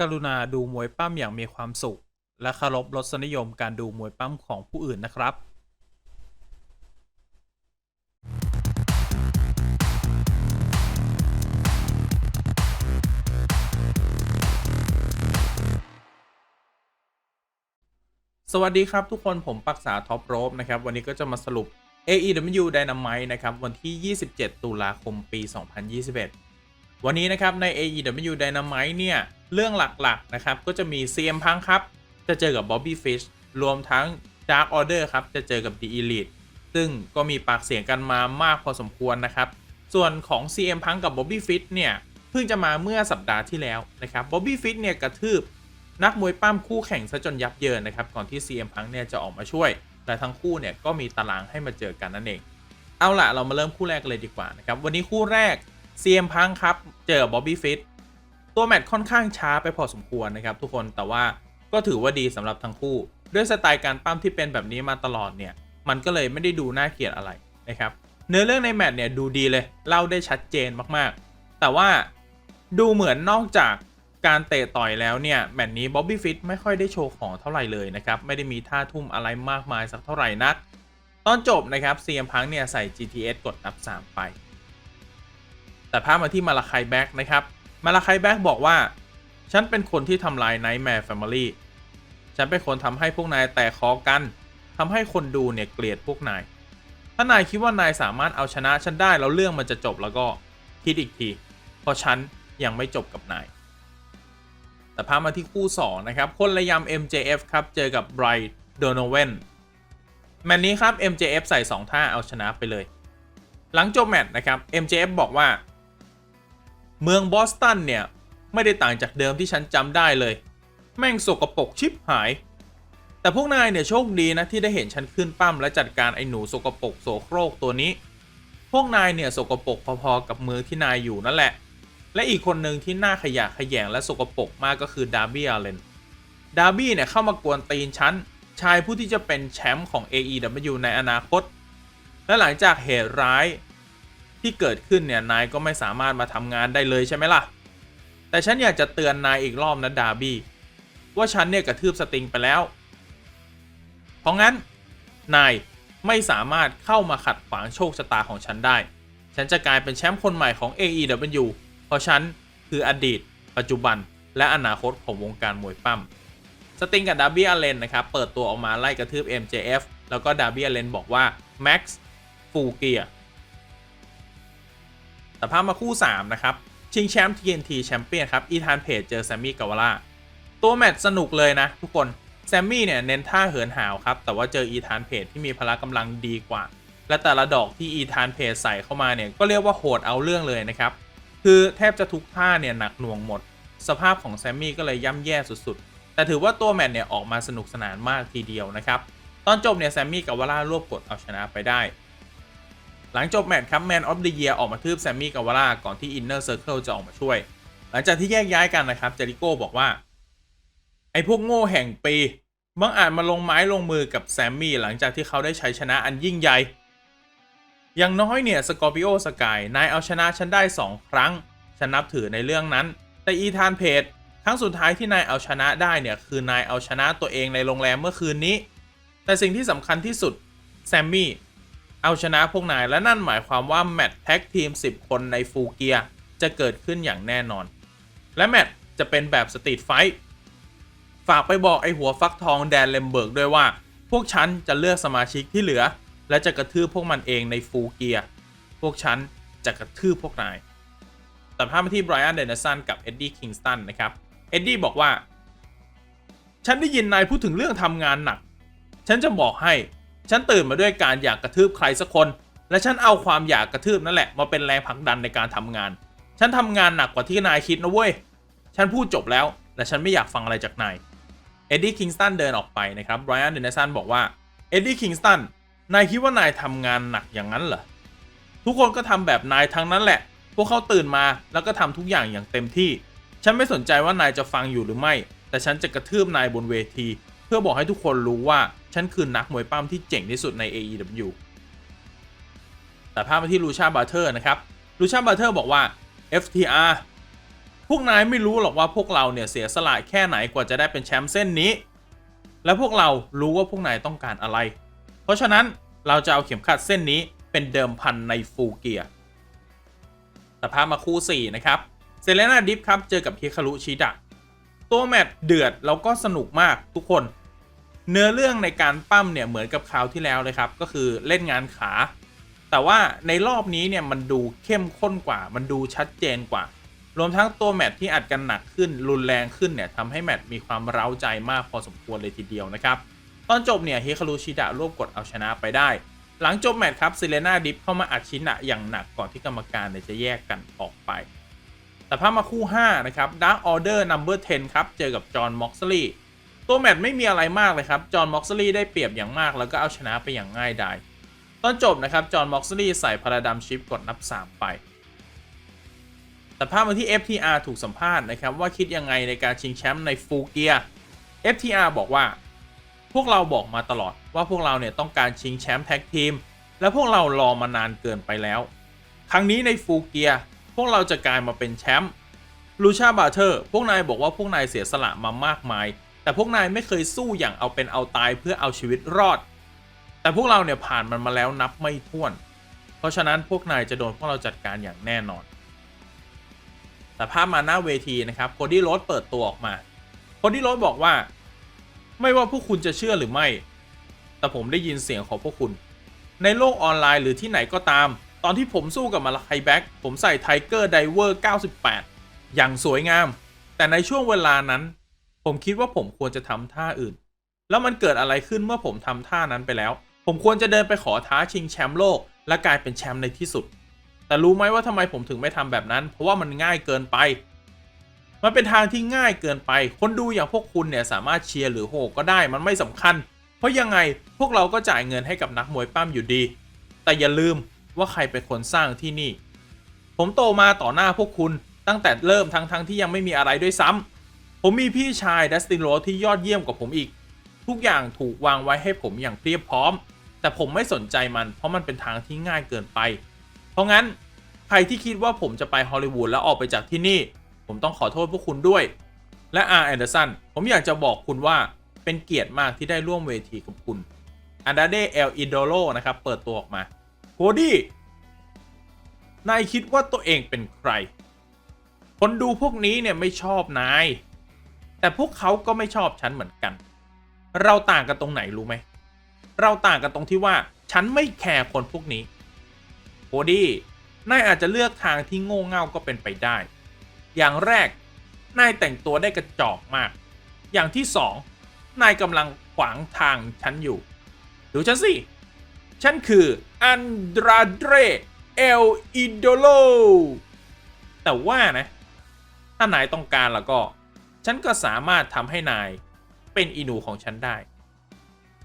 กรุณาดูมวยปั้มอย่างมีความสุข และเคารพรสนิยมการดูมวยปั้มของผู้อื่นนะครับสวัสดีครับทุกคนผมปักษาท็อปโรบนะครับ วันนี้ก็จะมาสรุป AEW Dynamite นะครับ วันที่ 27 ตุลาคมปี 2021 วันนี้นะครับใน AEW Dynamite เนี่ย เรื่องหลักๆนะครับก็จะมี CM Punk ครับ จะเจอกับ Bobby Fish รวมทั้ง Dark Order ครับ จะเจอกับ The Elite ซึ่งก็มีปากเสียงกันมามากพอสมควรนะครับ ส่วนของ CM Punk กับ Bobby Fish เนี่ย เพิ่งจะมาเมื่อสัปดาห์ที่แล้วนะครับ Bobby Fish เนี่ยกระทืบนักมวยปั้มคู่แข่งซะจนยับเยินนะครับ ก่อนที่ CM Punk เนี่ยจะออกมาช่วยแต่ทั้งคู่เนี่ยก็มีตารางให้มาเจอกันนั่นเอง เอาล่ะเรามาเริ่มคู่แรกกันเลยดีกว่านะครับ วันนี้คู่แรก CM Punk ครับ เจอ Bobby Fish ตัวแมตช์ค่อนข้างช้าไปพอสมควรนะครับทุกคนแต่ว่าก็ถือว่าดีสำหรับทั้งคู่ ด้วยสไตล์การปั้มที่เป็นแบบนี้มาตลอดเนี่ย มันก็เลยไม่ได้ดูน่าเกลียดอะไรนะครับเนื้อเรื่องในแมตช์เนี่ยดูดีเลยเล่าได้ชัดเจนมากๆ แต่ว่าดูเหมือนนอกจากการเตะต่อยแล้วเนี่ยแมตช์นี้บ๊อบบี้ฟิตไม่ค่อยได้โชว์ของเท่าไหร่เลยนะครับไม่ได้มีท่าทุ่มอะไรมากมายสักเท่าไหร่นัก ตอนจบนะครับ CM Punk เนี่ยใส่ GTS กดนับ 3 ไป แต่พามาที่มาลาคายแบ็กนะครับ มาลาคายแบ็กบอกว่า ฉันเป็นคนที่ทำลาย Nightmare Family ฉันเป็นคนทำให้พวกนายแตกคอกัน ทำให้คนดูเนี่ยเกลียดพวกนาย ถ้านายคิดว่านายสามารถเอาชนะฉันได้แล้วเรื่องมันจะจบแล้วก็คิดอีกที เพราะฉันยังไม่จบกับนาย แต่พามาที่คู่ 2 นะครับ คนระยำ MJF ครับ เจอกับไบรท์โดโนเวนแมตช์นี้ครับ MJF ใส่ 2 ท่าเอาชนะไปเลย หลังจบแมตช์นะครับ MJF บอกว่า เมืองบอสตันเนี่ย ไม่ได้ต่างจากเดิมที่ฉันจำได้เลย แม่งสกปรกชิบหาย แต่พวกนายเนี่ยโชคดีนะที่ได้เห็นฉันขึ้นปั้มและจัดการไอ้หนูสกปรกโสโครกตัวนี้ พวกนายเนี่ยสกปรกพอๆกับเมืองที่นายอยู่นั่นแหละ และอีกคนหนึ่งที่น่าขยะแขยงและสกปรกมากก็คือดาร์บี้อาเลน ดาร์บี้เนี่ยเข้ามากวนตีนฉันชายผู้ที่จะเป็นแชมป์ของ AEW ในอนาคต และหลังจากเหตุร้าย ที่เกิดขึ้นเนี่ยนายก็ไม่สามารถมาทำงานได้เลยใช่ไหมล่ะ แต่ฉันอยากจะเตือนนายอีกรอบนะดาร์บี้ว่าฉันเนี่ยกระทืบสติงไปแล้ว เพราะงั้น นายไม่สามารถเข้ามาขัดขวางโชคชะตาของฉันได้ ฉันจะกลายเป็นแชมป์คนใหม่ของ AEW เพราะฉันคืออดีต ปัจจุบัน และอนาคตของวงการมวยปั้มสติงกับดาร์บี้อเลนนะครับ เปิดตัวออกมาไล่กระทืบ MJF แล้วก็ดาร์บี้อเลนบอกว่า Max ฟูเกีย แต่ภาพมาคู่ 3 นะครับ ชิงแชมป์ TNT แชมเปี้ยนครับ อีธานเพจเจอแซมมี่กาวาล่าตัวแมตช์สนุกเลยนะทุกคน แซมมี่เนี่ยเน้นท่าเหินหาวครับ แต่ว่าเจออีธานเพจที่มีพละกำลังดีกว่า และแต่ละดอกที่อีธานเพจใส่เข้ามาเนี่ยก็เรียกว่าโหดเอาเรื่องเลยนะครับ คือแทบจะทุกท่าเนี่ยหนักหน่วงหมด สภาพของแซมมี่ก็เลยย่ำแย่สุดๆ แต่ถือว่าตัวแมตช์เนี่ยออกมาสนุกสนานมากทีเดียวนะครับ ตอนจบเนี่ยแซมมี่กับวาร่ารวบกดเอาชนะไปได้ หลังจบแมตช์ครับแมนออฟเดอะเยียออกมาทืบแซมมี่กับวาร่าก่อนที่อินเนอร์เซอร์เคิลจะออกมาช่วย หลังจากที่แยกย้ายกันนะครับเจริโก้บอกว่า ไอ้พวกโง่แห่งปีบังอาจมาลงไม้ลงมือกับแซมมี่หลังจากที่เขาได้ชัยชนะอันยิ่งใหญ่ อย่างน้อยเนี่ยสกอร์ปิโอสกายนายเอาชนะฉันได้ 2 ครั้ง ฉันนับถือในเรื่องนั้น แต่อีธานเพจครั้งสุดท้ายที่นายเอาชนะได้เนี่ยคือนายเอาชนะตัวเองในโรงแรมเมื่อคืนนี้ แต่สิ่งที่สำคัญที่สุดแซมมี่ เอาชนะพวกนายและนั่นหมายความว่าแมตช์แท็กทีม 10 คนในฟูเกียจะเกิดขึ้นอย่างแน่นอน และแมตช์จะเป็นแบบสตรีทไฟท์ฝากไปบอกไอหัวฟักทองแดนเลมเบิร์กด้วยว่า พวกฉันจะเลือกสมาชิกที่เหลือ และจะกระทืบพวกมันเองในฟูเกียพวกฉันจะกระทืบพวกนายแตัดภาพมาที่ไบรอันเดนสันกับเอ็ดดี้คิงสตันนะครับเอ็ดดี้บอกว่า ฉันได้ยินนายพูดถึงเรื่องทำงานหนัก ฉันจะบอกให้ ฉันตื่นมาด้วยการอยากกระทืบใครสักคน และฉันเอาความอยากกระทืบนั่นแหละมาเป็นแรงผลักดันในการทำงาน ฉันทำงานหนักกว่าที่นายคิดนะเว้ย ฉันพูดจบแล้ว และฉันไม่อยากฟังอะไรจากนาย เอ็ดดี้คิงสตันเดินออกไปนะครับ ไบรอันเดนสันบอกว่า เอ็ดดี้คิงสตัน นายคิดว่านายทำงานหนักอย่างนั้นเหรอ ทุกคนก็ทำแบบนายทั้งนั้นแหละ พวกเขาตื่นมาแล้วก็ทำทุกอย่างอย่างเต็มที่ ฉันไม่สนใจว่านายจะฟังอยู่หรือไม่ แต่ฉันจะกระทืบนายบนเวที พื่อบอกให้ทุกคนรู้ว่า ฉันคือนักมวยปั้มที่เจ๋งที่สุดใน AEW แต่ภาพมาที่ลูชาบาเทอร์นะครับลูชาบาเทอร์บอกว่า FTR พวกนายไม่รู้หรอกว่าพวกเราเนี่ยเสียสละแค่ไหนกว่าจะได้เป็นแชมป์เส้นนี้ และพวกเรารู้ว่าพวกนายต้องการอะไร เพราะฉะนั้นเราจะเอาเข็มขัดเส้นนี้เป็นเดิมพันในฟูเกียแต่พามาคู่ 4 นะครับ เซเลนาดิฟครับ เจอกับฮิคารุชิดะ ตัวแมตช์เดือด แล้วก็สนุกมากทุกคน เนื้อเรื่องในการปั้มเนี่ยเหมือนกับคราวที่แล้วเลยครับ ก็คือเล่นงานขา แต่ว่าในรอบนี้เนี่ยมันดูเข้มข้นกว่า มันดูชัดเจนกว่า รวมทั้งตัวแมตที่อัดกันหนักขึ้นรุนแรงขึ้นเนี่ยทำให้แมตมีความเร้าใจมากพอสมควรเลยทีเดียวนะครับ ตอนจบเนี่ยเฮคารุชิดะรวบกดเอาชนะไปได้ หลังจบแมตช์ครับซิเลนาดิฟเข้ามาอัดชินะอย่างหนักก่อนที่กรรมการเนี่ยจะแยกกันออกไปแต่พามาคู่ 5 นะครับ Dark Order Number 10ครับ เจอกับจอห์นม็อกซลี ตัวแมตช์ไม่มีอะไรมากเลยครับ จอห์นม็อกซ์ลีได้เปรียบอย่างมาก แล้วก็เอาชนะไปอย่างง่ายดาย ตอนจบนะครับ จอห์นม็อกซ์ลีใส่พาราดัมชิปกดนับ 3 ไปแต่ภาพมาที่ FTR ถูกสัมภาษณ์นะครับ ว่าคิดยังไงในการชิงแชมป์ในฟูเกีย FTR บอกว่า พวกเราบอกมาตลอดว่าพวกเราเนี่ยต้องการชิงแชมป์แท็กทีม และพวกเรารอมานานเกินไปแล้ว ครั้งนี้ในฟูเกีย พวกเราจะกลายมาเป็นแชมป์ลูชาบาเทอร์ พวกนายบอกว่าพวกนายเสียสละมามากมาย แต่พวกนายไม่เคยสู้อย่างเอาเป็นเอาตายเพื่อเอาชีวิตรอด แต่พวกเราเนี่ยผ่านมันมาแล้วนับไม่ถ้วน เพราะฉะนั้นพวกนายจะโดนพวกเราจัดการอย่างแน่นอน แต่ภาพมาหน้าเวทีนะครับโคดี้โรสเปิดตัวออกมาโคดี้โรสบอกว่า ไม่ว่าพวกคุณจะเชื่อหรือไม่ แต่ผมได้ยินเสียงของพวกคุณ ในโลกออนไลน์หรือที่ไหนก็ตาม ตอนที่ผมสู้กับมาลาไคแบ็กผมใส่ไทเกอร์ไดเวอร์98อย่างสวยงาม แต่ในช่วงเวลานั้น ผมคิดว่าผมควรจะทำท่าอื่น แล้วมันเกิดอะไรขึ้นเมื่อผมทำท่านั้นไปแล้ว ผมควรจะเดินไปขอท้าชิงแชมป์โลก และกลายเป็นแชมป์ในที่สุด แต่รู้ไหมว่าทำไมผมถึงไม่ทำแบบนั้น เพราะว่ามันง่ายเกินไป มันเป็นทางที่ง่ายเกินไป คนดูอย่างพวกคุณเนี่ยสามารถเชียร์หรือโหก็ได้มันไม่สำคัญ เพราะยังไงพวกเราก็จ่ายเงินให้กับนักมวยปั้มอยู่ดี แต่อย่าลืมว่าใครเป็นคนสร้างที่นี่ ผมโตมาต่อหน้าพวกคุณตั้งแต่เริ่มทั้งทั้งที่ยังไม่มีอะไรด้วยซ้ำ ผมมีพี่ชายดัสตินโรสที่ยอดเยี่ยมกว่าผมอีก ทุกอย่างถูกวางไว้ให้ผมอย่างเพียบพร้อม แต่ผมไม่สนใจมัน เพราะมันเป็นทางที่ง่ายเกินไป เพราะงั้นใครที่คิดว่าผมจะไปฮอลลีวูดแล้วออกไปจากที่นี่ ผมต้องขอโทษพวกคุณด้วย และอาร์แอนเดอร์สันผมอยากจะบอกคุณว่าเป็นเกียรติมากที่ได้ร่วมเวทีกับคุณอันดาเดเอลอิโดโลนะครับเปิดตัวออกมาโคดี้นายคิดว่าตัวเองเป็นใคร คนดูพวกนี้เนี่ยไม่ชอบนาย แต่พวกเขาก็ไม่ชอบฉันเหมือนกัน เราต่างกันตรงไหนรู้ไหม เราต่างกันตรงที่ว่าฉันไม่แคร์คนพวกนี้โคดี้นายอาจจะเลือกทางที่โง่เง่าก็เป็นไปได้ อย่างแรก นายแต่งตัวได้กระจอกมาก อย่างที่สองนายกำลังขวางทางฉันอยู่ ดูฉันสิ ฉันคืออันดราเดรเอลอิโดโล แต่ว่านะ ถ้านายต้องการแล้วก็ ฉันก็สามารถทำให้นายเป็นอีนูของฉันได้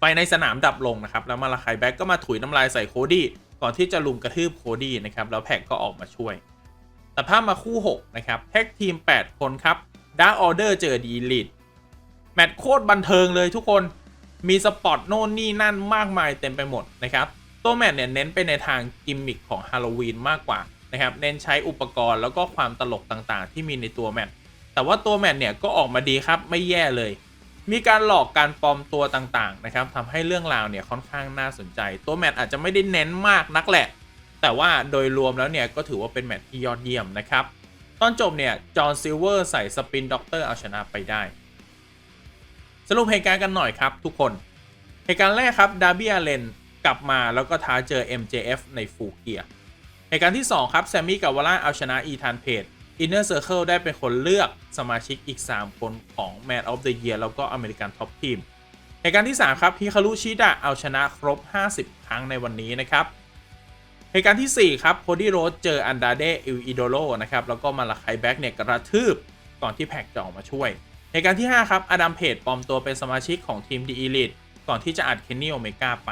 ไปในสนามดับลงนะครับ แล้วมาลาไคแบ็กก็มาถุยน้ำลายใส่โคดี้ก่อนที่จะลุมกระทืบโคดี้นะครับ แล้วแพ็กก็ออกมาช่วย แต่ภาพมาคู่ 6 นะครับแท็กทีม 8 คนครับดาร์ออเดอร์เจอดีลิทแมตช์โคตรบันเทิงเลยทุกคนมีสปอตโน่นนี่นั่นมากมายเต็มไปหมดนะครับตัวแมตช์เนี่ยเน้นไปในทางกิมมิคของฮาโลวีนมากกว่านะครับ เน้นใช้อุปกรณ์แล้วก็ความตลกต่างๆ ที่มีในตัวแมตช แต่ว่าตัวแมตช์เนี่ยก็ออกมาดีครับไม่แย่เลย มีการหลอกการปลอมตัวต่างๆนะครับทำให้เรื่องราวเนี่ยค่อนข้างน่าสนใจ ตัวแมตช์อาจจะไม่ได้เน้นมากนักแหละ แต่ว่าโดยรวมแล้วเนี่ยก็ถือว่าเป็นแมตช์ที่ยอดเยี่ยมนะครับตอนจบเนี่ยจอห์นซิลเวอร์ใส่สปินด็อกเตอร์เอาชนะไปได้ สรุปเหตุการณ์กันหน่อยครับทุกคน เหตุการณ์แรกครับดาร์บี้อาเลนกลับมาแล้วก็ท้าเจอ MJF ในฟูเกียเหตุการณ์ที่ 2 ครับ แซมมี่กาวาล่าเอาชนะอีธานเพจ อินเนอร์เซอร์เคิลได้เป็นคนเลือกสมาชิกอีก 3 คนของ Man of the Year แล้วก็อเมริกันท็อปทีมเหตุการณ์ที่ 3 ครับฮิคารุชิดะเอาชนะครบ 50 ครั้งในวันนี้นะครับเหตุการณ์ที่ 4 ครับโคดี้โรสเจออันดาเดอิลอิโดโลนะครับ แล้วก็มาลาไคแบ็กเนี่ยกระทืบก่อนที่แพ็กจะออกมาช่วย เหตุการณ์ที่ 5 ครับ อดัมเพจปลอมตัวเป็นสมาชิกของทีมดีอีลิทก่อนที่จะอัดเคนนี่โอเมก้าไป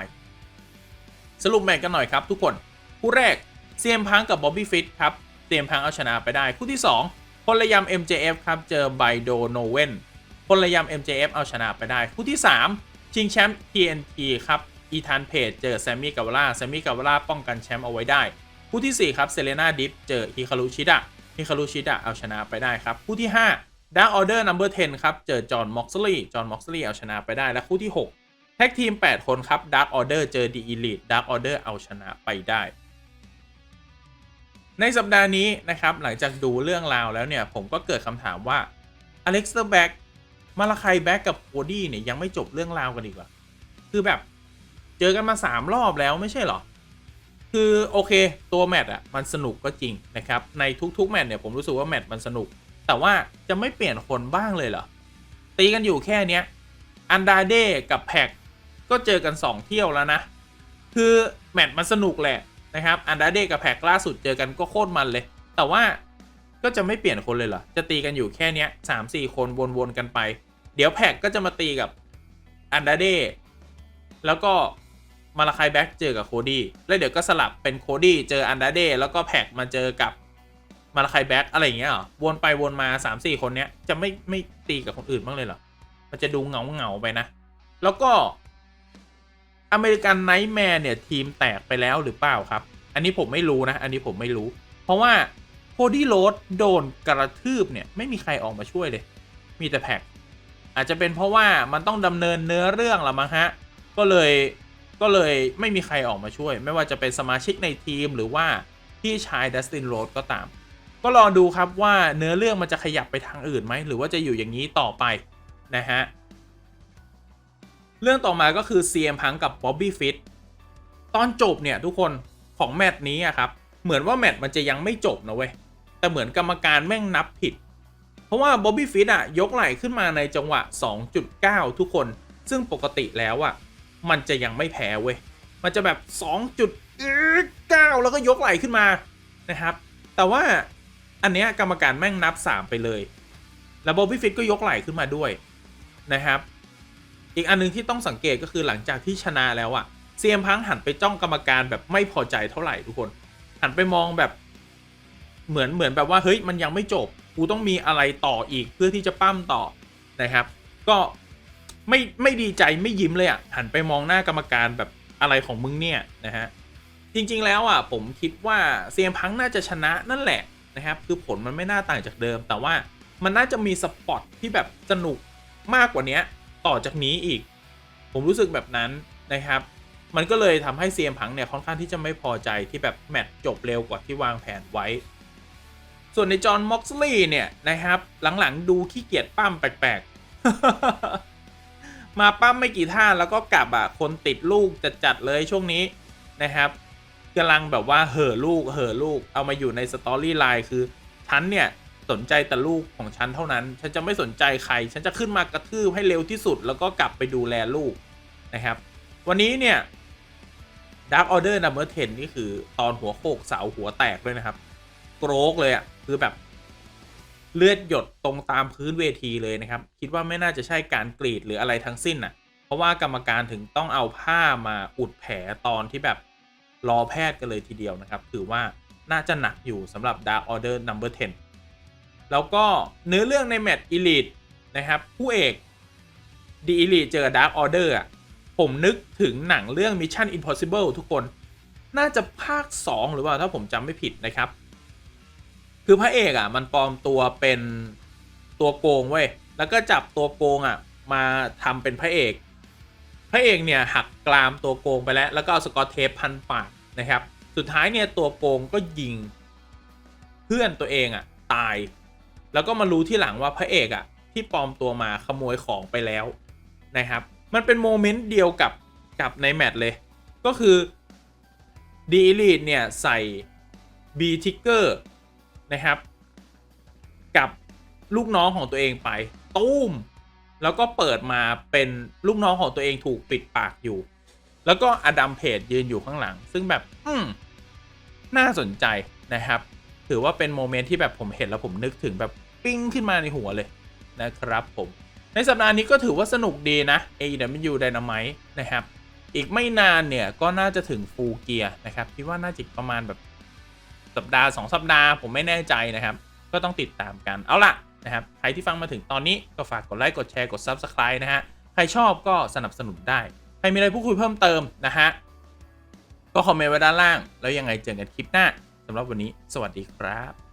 สรุปแมตช์กันหน่อยครับทุกคน คู่แรกเซียมพังกับบ๊อบบี้ฟิตครับ เซียมพังเอาชนะไปได้ คู่ที่ 2พลยำ MJF ครับเจอไบโดโนเวนพลยำ MJF เอาชนะไปได้ คู่ที่ 3 ชิงแชมป์ TNT ครับอีธานเพจเจอแซมมี่กาวล่าแซมมี่กาวล่าป้องกันแชมป์เอาไว้ได้ คู่ทีสี่4 ครับเซเลนาดิฟเจอฮิคารุชิดะฮิคารุชิดะเอาชนะไปได้ครับ คู่ที่5 Dark Order Number 10ครับเจอจอห์นม็อกซ์ลีย์จอห์นม็อกซ์ลีย์เอาชนะไปได้และคู่ที่ 6แท็กทีม 8 คนครับ Dark Order เจอ The Elite Dark Order เอาชนะไปได้ ในสัปดาห์นี้นะครับหลังจากดูเรื่องราวแล้วเนี่ย ผมก็เกิดคำถามว่าอเล็กซ์เตอร์แบ็กมาลาไคแบ็กกับโคดี้เนี่ยยังไม่จบเรื่องราวกันอีกเหรอคือแบบเจอกันมา 3 รอบแล้วไม่ใช่เหรอ คือโอเคตัวแมตช์อะมันสนุกก็จริงนะครับ ในทุกๆแมตช์เนี่ยผมรู้สึกว่าแมตช์มันสนุก แต่ว่าจะไม่เปลี่ยนคนบ้างเลยเหรอ ตีกันอยู่แค่เนี้ยอันดาเดกับแพ็กก็เจอกัน 2 เที่ยวแล้วนะ คือแมตช์มันสนุกแหละ นะครับอันดาเดกับแพ็กล่าสุดเจอกันก็โคตรมันเลย แต่ว่าก็จะไม่เปลี่ยนคนเลยเหรอ จะตีกันอยู่แค่เนี้ยสามสี่คนวนๆกันไป เดี๋ยวแพ็กก็จะมาตีกับอันดาเดแล้วก็มาลาคายแบ็กเจอกับโคดี้แล้วเดี๋ยวก็สลับเป็นโคดี้เจออันดาเดแล้วก็แพ็กมาเจอกับมาลาคายแบ็กอะไรอย่างเงี้ยหรอวนไปวนมา3ามสี่คนเนี้ยจะไม่ไม่ตีกับคนอื่นบ้างเลยเหรอมันจะดูเงาเหงาๆไปนะ แล้วก็ อเมริกันไนท์แมร์เนี่ยทีมแตกไปแล้วหรือเปล่าครับ อันนี้ผมไม่รู้นะ อันนี้ผมไม่รู้ เพราะว่าโคดี้โรดโดนกระทืบเนี่ยไม่มีใครออกมาช่วยเลย มีแต่แพ็กอาจจะเป็นเพราะว่ามันต้องดำเนินเนื้อเรื่องละมั้งฮะ ก็เลยก็เลยไม่มีใครออกมาช่วย ไม่ว่าจะเป็นสมาชิกในทีมหรือว่าพี่ชายดัสตินโรดก็ตาม ก็รอดูครับว่าเนื้อเรื่องมันจะขยับไปทางอื่นไหม หรือว่าจะอยู่อย่างนี้ต่อไปนะฮะ เรื่องต่อมาก็คือ CM พังกับ Bobby Fit ตตอนจบเนี่ยทุกคนของแมตช์นี้อะครับ เหมือนว่าแมตช์มันจะยังไม่จบนะเว้ย แต่เหมือนกรรมการแม่งนับผิด เพราะว่า Bobby Fit อะยกไหล่ขึ้นมาในจังหวะ 2.9 ทุกคน ซึ่งปกติแล้วอะมันจะยังไม่แพ้เว้ย มันจะแบบ 2.9 แล้วก็ยกไหล่ขึ้นมานะครับ แต่ว่าอันเนี้ยกรรมการแม่งนับ 3 ไปเลย แล้ว Bobby Fit ก็ยกไหล่ขึ้นมาด้วยนะครับ อีกอันหนึงที่ต้องสังเกตก็คือหลังจากที่ชนะแล้วอะเซียมพังหันไปจ้องกรรมการแบบไม่พอใจเท่าไหร่ทุกคน หันไปมองแบบเหมือนเหมือนแบบว่าเฮ้ยมันยังไม่จบ กูต้องมีอะไรต่ออีกเพื่อที่จะปั้มต่อนะครับ ก็ไม่ไม่ดีใจไม่ยิ้มเลยอะ่ะหันไปมองหน้ากรรมการแบบอะไรของมึงเนี่ยนะฮะจริง ๆ แล้วอะผมคิดว่าเซียมพังน่าจะชนะนั่นแหละนะครับคือผลมันไม่น่าต่างจากเดิม แต่ว่ามันน่าจะมีสปอตที่แบบสนุกมากกว่านี้ ต่อจากนี้อีก ผมรู้สึกแบบนั้นนะครับ มันก็เลยทำให้เซียมพังเนี่ยค่อนข้างที่จะไม่พอใจที่แบบแมตช์จบเร็วกว่าที่วางแผนไว้ ส่วนในจอห์นม็อกซ์ลีย์เนี่ยนะครับหลังๆดูขี้เกียจปั้มแปลกๆ มาปั้มไม่กี่ท่าแล้วก็กลับอะคนติดลูกจัดๆเลยช่วงนี้นะครับกำลังแบบว่าเห่อลูกเห่อลูกเอามาอยู่ในสตอรี่ไลน์คือฉันเนี่ย สนใจแต่ลูกของฉันเท่านั้น ฉันจะไม่สนใจใคร ฉันจะขึ้นมากระทืบให้เร็วที่สุด แล้วก็กลับไปดูแลลูกนะครับ วันนี้เนี่ย Dark Order Number 10นี่คือตอนหัวโขกเสาหัวแตกเลยนะครับ โกรกเลยอะ่ะคือแบบเลือดหยดตรงตามพื้นเวทีเลยนะครับ คิดว่าไม่น่าจะใช่การกรีดหรืออะไรทั้งสิ้นน่ะ เพราะว่ากรรมการถึงต้องเอาผ้ามาอุดแผลตอนที่แบบรอแพทย์กันเลยทีเดียวนะครับ ถือว่าน่าจะหนักอยู่สำหรับ Dark Order Number 10 แล้วก็เนื้อเรื่องในแมตช์ Elite นะครับผู้เอก The Elite เจอ Dark Order อะผมนึกถึงหนังเรื่อง Mission Impossible ทุกคนน่าจะภาค 2 หรือว่าถ้าผมจำไม่ผิดนะครับ คือพระเอกอะมันปลอมตัวเป็นตัวโกงเว้ยแล้วก็จับตัวโกงอะมาทำเป็นพระเอก พระเอกเนี่ยหักกรามตัวโกงไปแล้ว แล้วก็เอาสกอตเทปพันปากนะครับ สุดท้ายเนี่ยตัวโกงก็ยิงเพื่อนตัวเองอะตาย แล้วก็มารู้ที่หลังว่าพระเอกอะที่ปลอมตัวมาขโมยของไปแล้วนะครับ มันเป็นโมเมนต์เดียวกับกับในแมตช์เลย ก็คือดีลีดเนี่ย ใส่ B ทิกเกอร์นะครับ กับลูกน้องของตัวเองไป ตุ้ม แล้วก็เปิดมาเป็นลูกน้องของตัวเองถูกปิดปากอยู่ แล้วก็อดัมเพจยืนอยู่ข้างหลัง ซึ่งแบบ อืมน่าสนใจนะครับ ถือว่าเป็นโมเมนต์ที่แบบผมเห็นแล้วผมนึกถึงแบบ ปิ้งขึ้นมาในหัวเลยนะครับผมในสัปดาห์นี้ก็ถือว่าสนุกดีนะ AEW Dynamite นะครับ อีกไม่นานเนี่ยก็น่าจะถึงฟูเกียนะครับคิดว่าน่าจะประมาณแบบสัปดาห์ 2 สัปดาห์ผมไม่แน่ใจนะครับ ก็ต้องติดตามกันเอาล่ะนะครับใครที่ฟังมาถึงตอนนี้ก็ฝากกดไลค์กดแชร์กด Subscribe นะฮะใครชอบก็สนับสนุนได้ ใครมีอะไรพูดคุยเพิ่มเติมนะฮะก็คอมเมนต์ไว้ด้านล่าง แล้วยังไงเจอกันคลิปหน้าสำหรับวันนี้ สวัสดีครับ